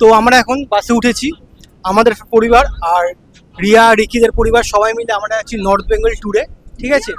তো আমরা এখন বাসে উঠেছি। আমাদের পরিবার আর রিয়া রিকিদের পরিবার সবাই মিলে আমরা আছি নর্থ বেঙ্গল ট্যুরে ঠিক আছে?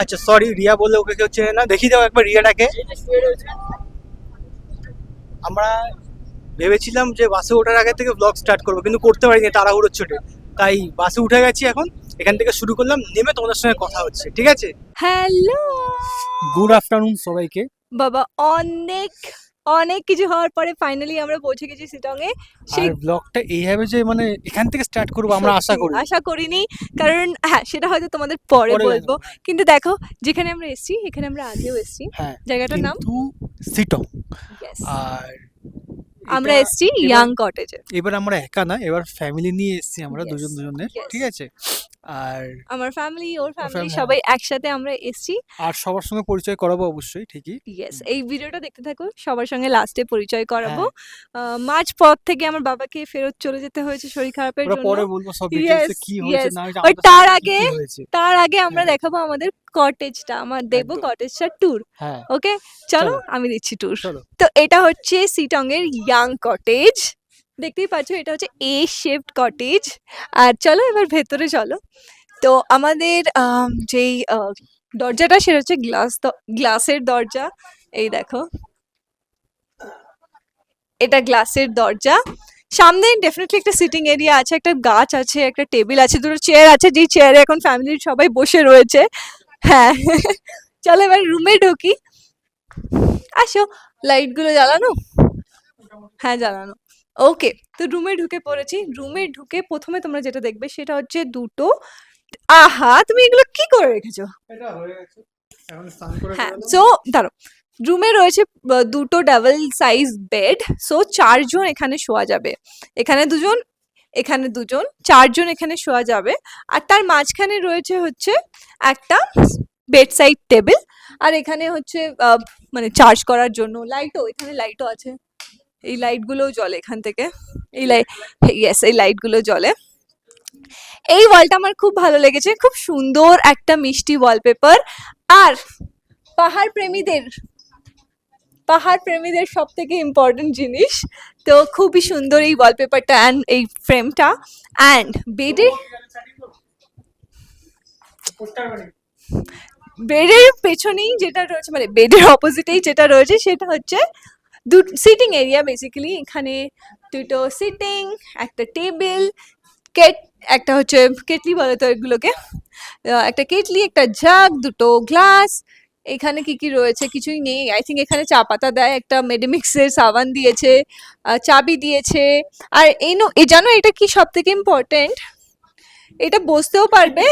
আচ্ছা সরি রিয়া বলে ওকে কেউ চেনে না। দেখিয়ে দাও একবার রিয়াটাকে। আমরা ভেবেছিলাম যে বাসে ওঠার আগে থেকে ব্লগ স্টার্ট করব কিন্তু করতে পারিনি তাড়াহুড়োর ছোটে। তাই বাসে উঠে গেছি এখন। এখান থেকে শুরু করলাম নেমে তোমাদের সঙ্গে কথা হচ্ছে ঠিক আছে? হ্যালো গুড আফটারনুন সবাইকে। বাবা অনেক অনেক কিছু হওয়ার পরে ফাইনালি আমরা পৌঁছে গেছি সিটংয়ে সেই ব্লগটা এইভাবে যে মানে এখান থেকে স্টার্ট করব আমরা আশা করি আশা করিনি। কারণ হ্যাঁ সেটা হয়তো তোমাদের পরে বলব। কিন্তু দেখো যেখানে আমরা এসেছি এখানে আমরা আগেও এসেছি। হ্যাঁ জায়গাটার নাম? সিটং আর আমরা এসেছি ইয়াং কটেজে এবার আমরা একা না এবার ফ্যামিলি নিয়ে এসেছি আমরা দুজন দুজনের ঠিক আছে? আর আমার ফ্যামিলি ওর ফ্যামিলি সবাই একসাথে আমরা এসেছি। আর সবার সঙ্গে পরিচয় করাবো অবশ্যই ঠিকই। ইয়েস এই ভিডিওটা দেখতে থাকো সবার সঙ্গে লাস্টে পরিচয় করাবো। আহ, মাঝ পথ থেকে আমার বাবাকে ফেরত চলে যেতে হয়েছে শরীর খারাপের জন্য। পরে বলব সব ডিটেলসে কি হয়েছে না তার আগে- তার আগে আমরা হ্যাঁ। দেখাবো আমাদের কটেজটা আমার দেবো কটেজটা ট্যুর হ্যাঁ। ওকে চলো। আমি দিচ্ছি ট্যুর তো এটা হচ্ছে সিটং এর ইয়াং কটেজ দেখতেই পাচ্ছ এটা হচ্ছে এ শেপড কটেজ আর চলো এবার ভেতরে চলো। তো আমাদের আম, যেই দরজাটা সেটা হচ্ছে গ্লাস গ্লাসের দরজা। এই দেখো। এটা গ্লাসের দরজা। সামনে ডেফিনেটলি একটা সিটিং এরিয়া আছে একটা গাছ আছে একটা টেবিল আছে দুটো চেয়ার আছে। যেই চেয়ারে এখন ফ্যামিলির সবাই বসে রয়েছে। হ্যাঁ। চলো এবার রুমে ঢুকি। আসো লাইটগুলো জ্বালানো। হ্যাঁ জানানো। ওকে তো রুমে ঢুকে পড়েছি। রুমে ঢুকে প্রথমে তোমরা যেটা দেখবে সেটা হচ্ছে দুটো আহা তুমি এগুলো কি করে রেখেছো? এটা হয়ে গেছে। এখন স্নান করে হ্যাঁ বেরোলাম। সো দাঁড়ো রুমে রয়েছে দুটো ডাবল সাইজ বেড সো চারজন এখানে শোয়া যাবে। এখানে দুজন এখানে দুজন চারজন এখানে শোয়া যাবে। আর তার মাঝখানে রয়েছে হচ্ছে একটা বেড সাইড টেবিল আর এখানে হচ্ছে আহ, মানে চার্জ করার জন্য। লাইটও এখানে লাইটও আছে। এই লাইটগুলোও জ্বলে এখান থেকে। এই লাইট ইয়েস এই লাইটগুলো জ্বলে। এই ওয়ালটা আমার খুব ভালো লেগেছে, খুব সুন্দর একটা মিষ্টি ওয়ালপেপার আর পাহাড় প্রেমীদের পাহাড় প্রেমীদের সব থেকে ইম্পর্টেন্ট জিনিস, তো খুবই সুন্দর এই ওয়ালপেপারটা অ্যান্ড এই ফ্রেমটা অ্যান্ড বেডের বেডের পেছনেই যেটা রয়েছে মানে বেডের অপোজিটেই যেটা রয়েছে, সেটা হচ্ছে দু সিটিং এরিয়া বেসিক্যালি এখানে দুটো সিটিং একটা টেবিল কেট একটা হচ্ছে কেটলি বলে তো এগুলোকে একটা কেটলি, একটা জাগ দুটো গ্লাস এখানে কি কি রয়েছে কিছুই নেই। আই থিঙ্ক এখানে চা পাতা দেয়, একটা মেডিমিক্সের সাবান দিয়েছে চাবি দিয়েছে। আর এই এই জানো এটা কি সব থেকে ইম্পর্টেন্ট এটা বসতেও পারবে,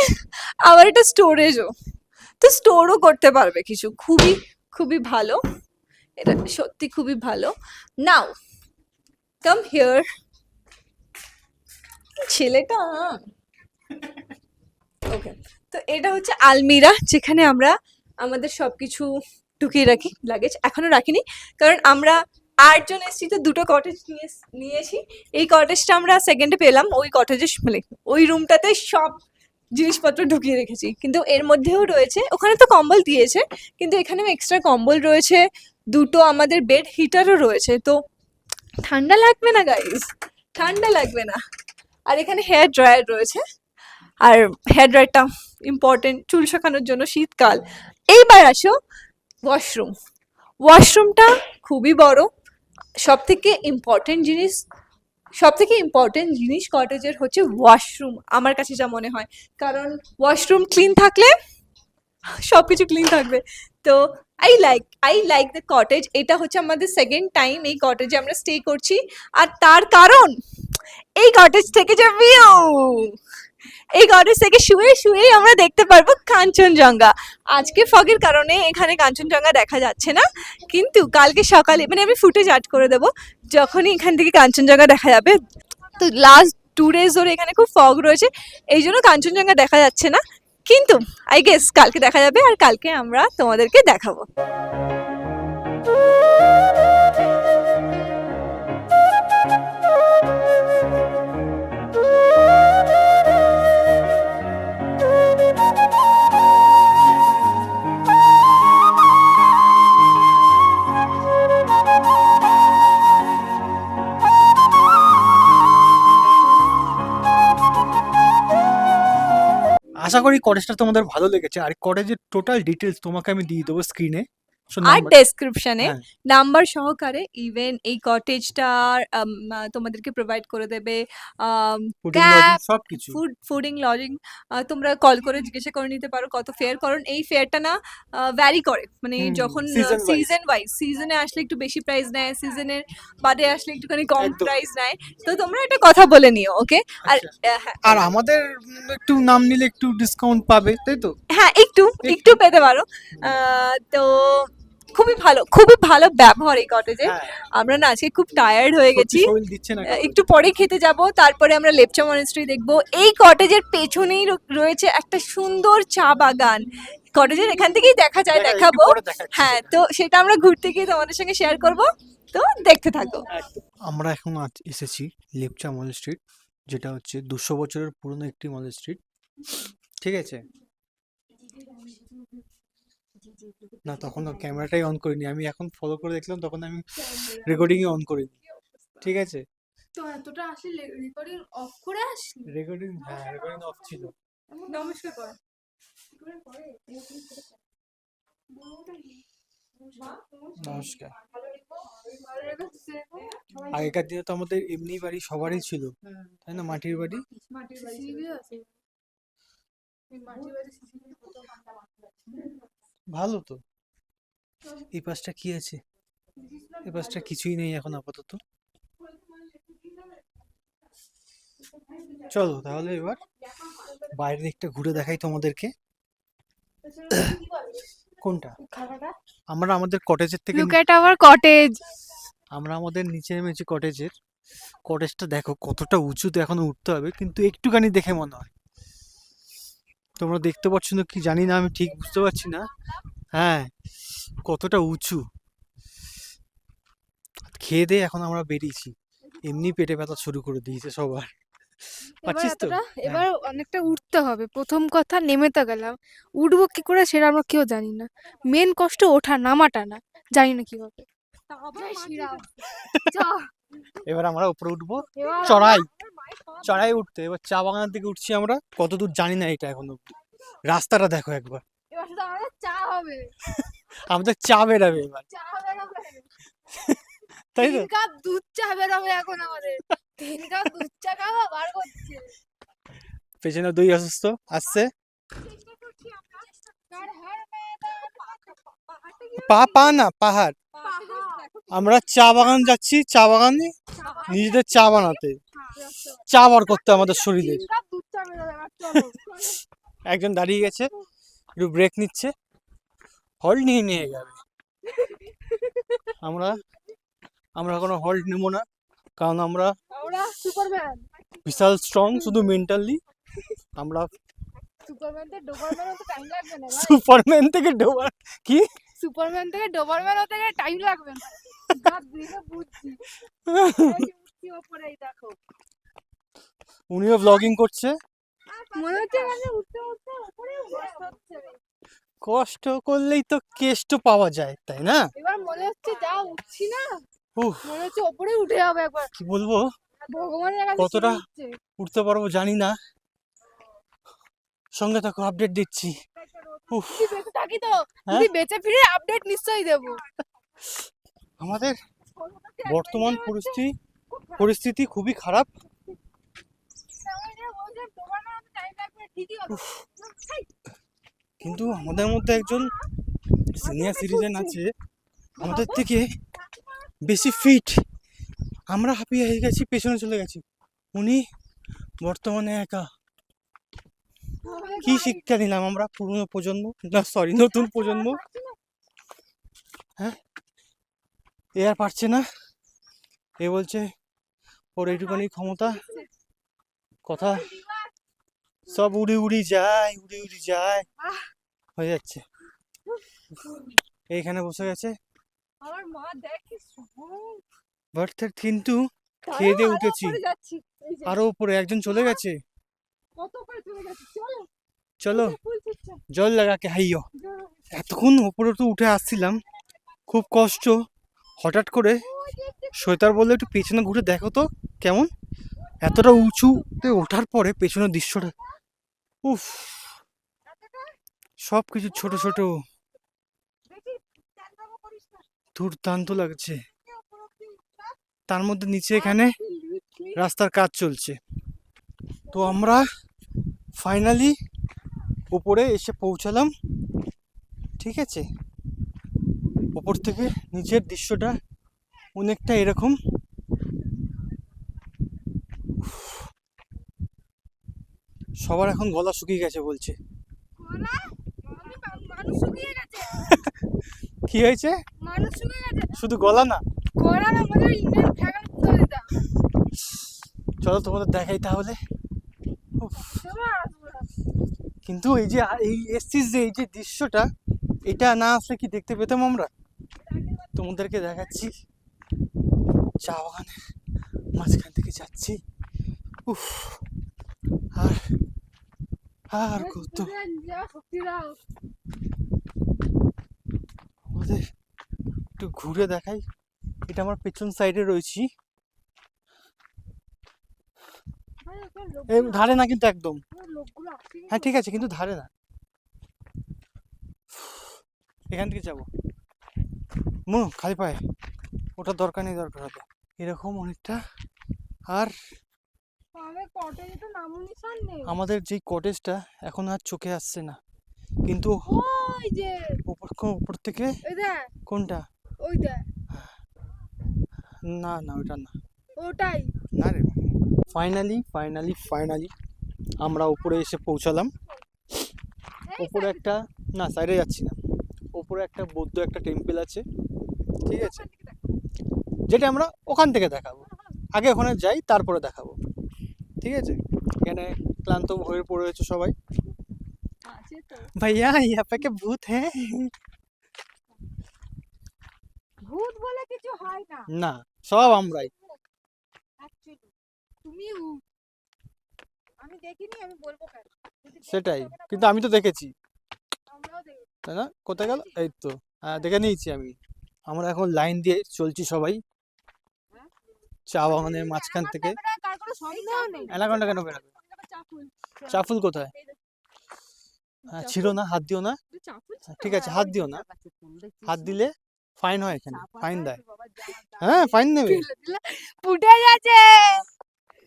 আবার এটা স্টোরেজও তো স্টোরও করতে পারবে কিছু। খুবই খুবই ভালো। এটা সত্যি খুবই ভালো। নাও কাম হিয়ার ছেলেটা? ওকে তো এটা হচ্ছে আলমিরা, যেখানে আমরা আমাদের সবকিছু ঢুকিয়ে রাখি লাগেজ এখনও রাখিনি, কারণ আমরা আটজন এসেছি, তো দুটো কটেজ নিয়ে নিয়েছি। এই কটেজটা আমরা সেকেন্ডে পেলাম, ওই কটেজে মানে ওই রুমটাতে সব জিনিসপত্র ঢুকিয়ে রেখেছি। কিন্তু এর মধ্যেও রয়েছে, ওখানে তো কম্বল দিয়েছে, কিন্তু এখানেও এক্সট্রা কম্বল রয়েছে। দুটো আমাদের বেড হিটারও রয়েছে, তো ঠান্ডা লাগবে না গাইজ ঠান্ডা লাগবে না। আর এখানে হেয়ার ড্রায়ার রয়েছে। আর হেয়ার ড্রায়ারটা ইম্পর্টেন্ট চুল শুকানোর জন্য শীতকাল। এইবার আসো ওয়াশরুম ওয়াশরুমটা খুবই বড়। সব থেকে ইম্পর্টেন্ট জিনিস সব থেকে ইম্পর্টেন্ট জিনিস কটেজের হচ্ছে ওয়াশরুম আমার কাছে যা মনে হয়। কারণ ওয়াশরুম ক্লিন থাকলে সব কিছু ক্লিন থাকবে। তো I like I like the cottage এটা হচ্ছে আমাদের সেকেন্ড টাইম এই কটেজে আমরা স্টে করছি। আর তার কারণ, এই কটেজ থেকে যে ভিউ এই কটেজ থেকে শুয়ে শুয়ে আমরা দেখতে পারব কাঞ্চনজঙ্ঘা। আজকে ফগের কারণে এখানে কাঞ্চনজঙ্ঘা দেখা যাচ্ছে না, কিন্তু কালকে সকালে মানে আমি ফুটেজ অ্যাড করে দেবো, যখনই এখান থেকে কাঞ্চনজঙ্ঘা দেখা যাবে। তো লাস্ট টু ডেজ ধরে এখানে খুব ফগ রয়েছে, এই জন্য কাঞ্চনজঙ্ঘা দেখা যাচ্ছে না। কিন্তু আই গেস কালকে দেখা যাবে আর কালকে আমরা তোমাদেরকে দেখাবো। আশা করি কটেজটা তোমাদের ভালো লেগেছে। আর কটেজের টোটাল ডিটেলস তোমাকে আমি দিয়ে দেবো স্ক্রিনে আর ডেসক্রিপশনে হ্যাঁ। নাম্বার সহকারে ইভেন এই কটেজটার তোমাদেরকে প্রোভাইড করে দেবে ক্যাব সব ফুড ফুডিং লজিং তোমরা কল করে জিজ্ঞাসা করে নিতে পারো কত ফেয়ার কারণ এই ফেয়ারটা না ভ্যারি করে। মানে যখন সিজন ওয়াইজ সিজনে আসলে একটু বেশি প্রাইস নেয় সিজনের বাদে আসলে একটুখানি কম প্রাইস নেয়। তো তোমরা একটা কথা বলে নিও ওকে আর আচ্ছা। হ্যাঁ। আর আমাদের একটু নাম নিলে একটু ডিসকাউন্ট পাবে তাই তো? হ্যাঁ একটু একটু। পেতে পারো। তো খুবই ভালো খুবই ভালো ব্যবহার এই কটেজে হ্যাঁ, আমরা না আজকে খুব টায়ার্ড হয়ে গেছি। একটু পরে খেতে যাব তারপরে আমরা লেপচা মনেস্ট্রি দেখব। এই কটেজের পেছনেই রয়েছে একটা সুন্দর চা বাগান। কটেজের এখান থেকেই দেখা যায় একটু দেখাবো। হ্যাঁ তো সেটা আমরা ঘুরতে গিয়ে তোমাদের সঙ্গে শেয়ার করব। তো দেখতে থাকো। আমরা এখন আজ এসেছি লেপচা মল স্ট্রিট যেটা হচ্ছে দুশো বছরের পুরনো একটি মল স্ট্রিট ঠিক আছে? না তখন ক্যামেরাটাই অন করিনি। আমি এখন ফলো করে দেখলাম তখন আমি রেকর্ডিংই অন করিনি। ঠিক আছে? তো এতটা আসলে রেকর্ডিং অফ করে আসি রেকর্ডিং হ্যাঁ রেকর্ডিং অফ ছিল। নমস্কার কর। নমস্কার। আগেকার দিনে তো আমাদের এমনি বাড়ি সবারই ছিল। তাই না মাটির বাড়ি? ভালো তো। এই পাশটা কি আছে? এই পাশটা কিছুই নেই এখন আপাতত। চলো তাহলে এবার বাইরের দিকটা ঘুরে দেখাই তোমাদেরকে। কোনটা? আমরা আমাদের কটেজের থেকে লুক এট আওয়ার কটেজ আমরা আমাদের নিচে নেমেছি কটেজের কটেজটা দেখো কতটা উঁচুতে এখনও উঠতে হবে কিন্তু একটুখানি দেখে মনে হয়। তোমরা দেখতে পাচ্ছ না কি জানি না আমি ঠিক বুঝতে পারছি না। হ্যাঁ কতটা উঁচু। খেয়ে দিয়ে এখন আমরা বেরিয়েছি। এমনি পেটে ব্যথা শুরু করে দিয়েছে সবার। পাচ্ছিস তো? হ্যাঁ। এবার অনেকটা উঠতে হবে। প্রথম কথা নেমে তো গেলাম। উঠবো কি করে সেটা আমরা কেউ জানি না। মেন কষ্ট ওঠা নামাটা না। জানি না শ্রীরাম। চ, এবার আমরা উপরে উঠবো। চড়াই। চড়াই উঠতে এবার চা বাগানের দিকে উঠছি আমরা। কত দূর জানি না এটা এখন রাস্তাটা দেখো একবার। আমাদের চা বেরাবে এবার। চা তাই তো? কাপ দুধ চা বেরোবে এখন আমাদের। তিন কাপ দুধ চা খাব বার করছে। পেছনে দুই অসুস্থ। আসছে। পা পা না পাহাড়। আমরা চা বাগান যাচ্ছি চা বাগানে নিজেদের চা বানাতে। চা বার করতে আমাদের শরীরে। একজন দাঁড়িয়ে গেছে একটু ব্রেক নিচ্ছে। হল্ট নিয়ে নিয়ে যাবে। আমরা আমরা কোনো হল্ট নেব না কারণ আমরা বিশাল স্ট্রং শুধু মেন্টালি আমরা সুপারম্যান থেকে ডোবার কি? সুপারম্যান থেকে ডোবারম্যান হতে গেলে টাইম লাগবে না। উনিও ব্লগিং করছে। মনে হচ্ছে মানে উঠতে উঠতে ওপরে কষ্ট হচ্ছে কষ্ট করলেই তো কেষ্ট পাওয়া যায় তাই না? এবার মনে হচ্ছে যা উঠছি না মনে হচ্ছে ওপরে উঠে যাবে একবার। কি বলব? ভগবানের কতটা? উঠতে পারব জানি না। সঙ্গে থাকো আপডেট দিচ্ছি। থাকি তো হ্যাঁ? যদি বেঁচে ফিরে আপডেট নিশ্চয়ই দেবো। আমাদের বর্তমান পরিস্থিতি পরিস্থিতি খুবই খারাপ। কিন্তু আমাদের মধ্যে একজন সিনিয়র সিটিজেন আছে আমাদের থেকে বেশি ফিট আমরা হাঁপিয়ে হয়ে গেছি পেছনে চলে গেছি। উনি বর্তমানে একা। কি শিক্ষা দিলাম আমরা পুরনো প্রজন্ম? না সরি নতুন প্রজন্ম। হ্যাঁ? এ আর পারছে না। এ বলছে ওর এইটুখানি ক্ষমতা। কথা সব উড়ি উড়ি যায় উড়ি উড়ি যায়। হয়ে যাচ্ছে। এইখানে বসে গেছে। আমার মা দেখ কি কিন্তু খেয়ে দিয়ে উঠেছি। আরও উপরে একজন চলে গেছে। চলে জল লাগাকে হাইয়ো। এতক্ষণ উপরে তো উঠে আসছিলাম। খুব কষ্ট। হঠাৎ করে সৈতার বললে একটু পেছনে ঘুরে দেখো তো কেমন। এতটা উঁচুতে ওঠার পরে পেছনের দৃশ্যটা, উফ। সব কিছু ছোট ছোট। দুর্দান্ত লাগছে। তার মধ্যে নিচে এখানে রাস্তার কাজ চলছে। তো আমরা ফাইনালি উপরে এসে পৌঁছালাম। ঠিক আছে? উপর থেকে নিচের দৃশ্যটা অনেকটা এরকম। সবার এখন গলা শুকিয়ে গেছে বলছে। কি হয়েছে? শুধু গলা না? দিতাম চলো তোমাদের দেখাই তাহলে। উফ, কিন্তু এই যে এই এসছিস যে এই যে দৃশ্যটা এটা না আসলে কি দেখতে পেতাম আমরা? তোমাদেরকে দেখাচ্ছি। চা বাগানের মাঝখান থেকে যাচ্ছি। উফ আর আর কত? ওদের একটু ঘুরে দেখাই। এটা আমার পেছন সাইডে রয়েছি। ধারে না কিন্তু একদম। হ্যাঁ ঠিক আছে কিন্তু ধারে না। এখান থেকে যাব। মনু খালি পায়ে। ওটা দরকার নেই দরকার হবে। এরকম অনেকটা। আর আমাদের যেই কটেজটা এখন আর চোখে আসছে না। কিন্তু উপর থেকে? কোনটা? ওই দেখ না না ওটা না। ওটাই। না রে। ফাইনালি ফাইনালি ফাইনালি আমরা উপরে এসে পৌঁছালাম। উপরে একটা না সাইডে যাচ্ছি না। উপরে একটা বৌদ্ধ একটা টেম্পল আছে। ঠিক আছে? যেটা আমরা ওখান থেকে দেখাবো। আগে ওখানে যাই তারপরে দেখাবো। ঠিক আছে? এখানে ক্লান্ত হয়ে পড়ে পড়েছে সবাই। ভাইয়া ইয়া পে ভূত হ্যাঁ। ভূত বলে কিছু হয় না। না সব আমরাই। তুমি আমি দেখিনি আমি বলব কেন? সেটাই কিন্তু আমি তো দেখেছি। আমরাও দেখি তাই না? কোথায় গেল? এই তো হ্যাঁ দেখে নিয়েছি আমি। আমরা এখন লাইন দিয়ে চলছি সবাই। চা বাগানের মাঝখান থেকে। কার কোনো অ্যানাকন্ডা বেরোবে? চাফুল। কোথায়? হ্যাঁ, ছিল না হাত দিও না। হ্যাঁ, ঠিক আছে হাত দিও না। হাত দিলে ফাইন হয় এখানে ফাইন দেয়। হ্যাঁ ফাইন নেবে। ফুটে যাচ্ছে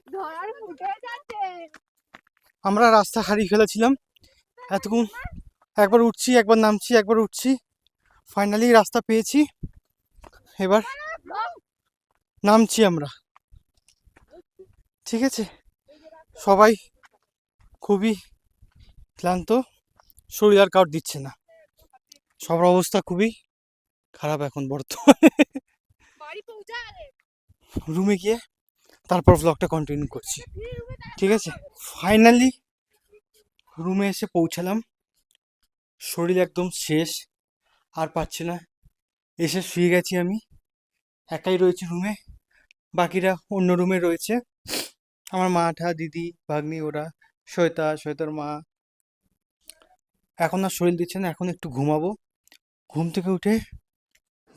ধরার ফুটে যাচ্ছে। আমরা রাস্তা হারিয়ে ফেলেছিলাম। এতক্ষণ একবার উঠছি একবার নামছি একবার উঠছি। ফাইনালি রাস্তা পেয়েছি। এবার নামছি আমরা। ঠিক আছে? সবাই খুবই ক্লান্ত শরীর আর কাউট দিচ্ছে না। সবার অবস্থা খুবই খারাপ এখন বর্তমানে। রুমে গিয়ে তারপর ব্লগটা কন্টিনিউ করছি। ঠিক আছে? ফাইনালি রুমে এসে পৌঁছালাম। শরীর একদম শেষ, আর পাচ্ছি না। এসে শুয়ে গেছি আমি, একাই রয়েছি রুমে বাকিরা অন্য রুমে রয়েছে। আমার মা ঠা দিদি, ভাগ্নি, ওরা, শ্বেতা, শ্বেতার মা। এখন আর শরীর দিচ্ছে না, এখন একটু ঘুমাবো। ঘুম থেকে উঠে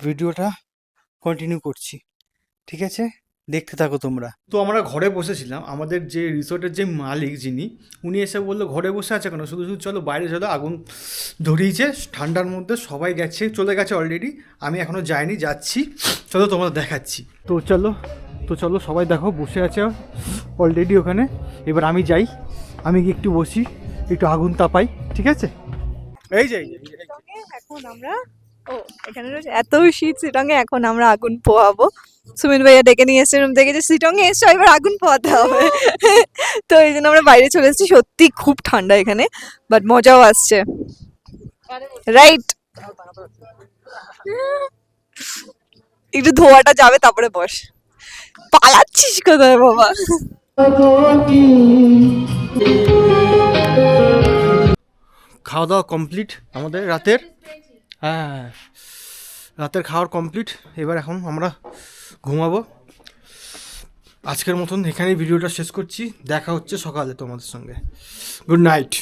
ভিডিওটা কন্টিনিউ করছি। ঠিক আছে? দেখতে থাকো তোমরা। তো আমরা ঘরে বসেছিলাম আমাদের যে রিসোর্টের যে মালিক যিনি উনি এসে বলল ঘরে বসে আছে কেন? শুধু শুধু চলো বাইরে চলো আগুন ধরিয়েছে ঠান্ডার মধ্যে সবাই গেছে চলে গেছে অলরেডি আমি এখনও যাইনি যাচ্ছি চলো তোমাদের দেখাচ্ছি। তো চলো তো চলো সবাই দেখো বসে আছে অলরেডি ওখানে এবার আমি যাই আমি গিয়ে একটু বসি একটু আগুন তাপাই ঠিক আছে? এই যে এই যে, এই যে। এখন আমরা ও এখানে এত শীত সিটংয়ে এখন আমরা আগুন পোহাবো। সুমিন ভাইয়া ডেকে নিয়ে এসেছে রুম থেকে যে সিটংয়ে এসছো, এবার আগুন পোহাতে হবে। তো এই জন্য আমরা বাইরে চলে এসেছি। সত্যি খুব ঠান্ডা এখানে বাট মজাও আসছে। রাইট একটু ধোয়াটা যাবে, তারপরে বস। পালাচ্ছিস কোথায়, বাবা? খাওয়া দাওয়া কমপ্লিট আমাদের রাতের? হ্যাঁ রাতের খাওয়ার কমপ্লিট এবার এখন আমরা ঘুমাবো? আজকের মতন এখানেই ভিডিওটা শেষ করছি। দেখা হচ্ছে সকালে তোমাদের সঙ্গে। Good night.